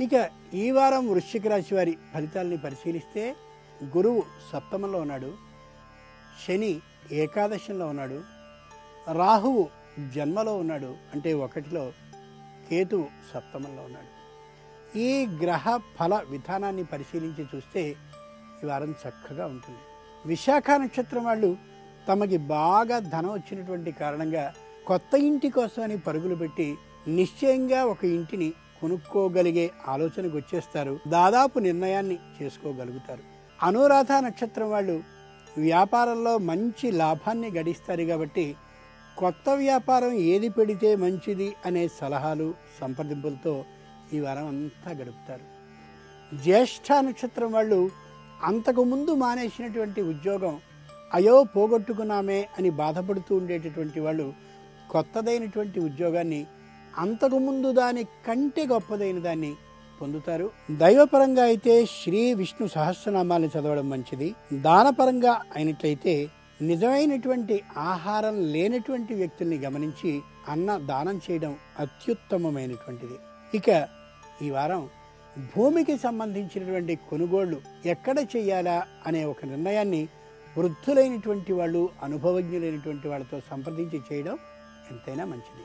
ఇక ఈ వారం వృశ్చిక రాశి వారి ఫలితాల్ని పరిశీలిస్తే గురువు సప్తమంలో ఉన్నాడు శని ఏకాదశంలో ఉన్నాడు రాహువు జన్మలో ఉన్నాడు అంటే ఒకటిలో కేతువు సప్తమంలో ఉన్నాడు. ఈ గ్రహ ఫల విధానాన్ని పరిశీలించి చూస్తే ఈ వారం చక్కగా ఉంటుంది. విశాఖ నక్షత్రం వాళ్ళు తమకి బాగా ధనం వచ్చినటువంటి కారణంగా కొత్త ఇంటి కోసమని పరుగులు పెట్టి నిశ్చయంగా ఒక ఇంటిని కొనుక్కోగలిగే ఆలోచనకు వచ్చేస్తారు. దాదాపు నిర్ణయాన్ని చేసుకోగలుగుతారు. అనురాధ నక్షత్రం వాళ్ళు వ్యాపారంలో మంచి లాభాన్ని గడిస్తారు కాబట్టి కొత్త వ్యాపారం ఏది పెడితే మంచిది అనే సలహాలు సంప్రదింపులతో ఈ వారం అంతా గడుపుతారు. జ్యేష్ఠ నక్షత్రం వాళ్ళు అంతకుముందు మానేసినటువంటి ఉద్యోగం అయో పోగొట్టుకున్నామే అని బాధపడుతూ ఉండేటటువంటి వాళ్ళు కొత్తదైనటువంటి ఉద్యోగాన్ని అంతకుముందు దాని కంటే గొప్పదైన దాన్ని పొందుతారు. దైవపరంగా అయితే శ్రీ విష్ణు సహస్రనామాన్ని చదవడం మంచిది. దానపరంగా అయినట్లయితే నిజమైనటువంటి ఆహారం లేనటువంటి వ్యక్తుల్ని గమనించి అన్న దానం చేయడం అత్యుత్తమమైనటువంటిది. ఇక ఈ వారం భూమికి సంబంధించినటువంటి కొనుగోళ్ళు ఎక్కడ చేయాలా అనే ఒక నిర్ణయాన్ని వృద్ధులైనటువంటి వాళ్ళు అనుభవజ్ఞులైనటువంటి వాళ్ళతో సంప్రదించి చేయడం ఎంతైనా మంచిది.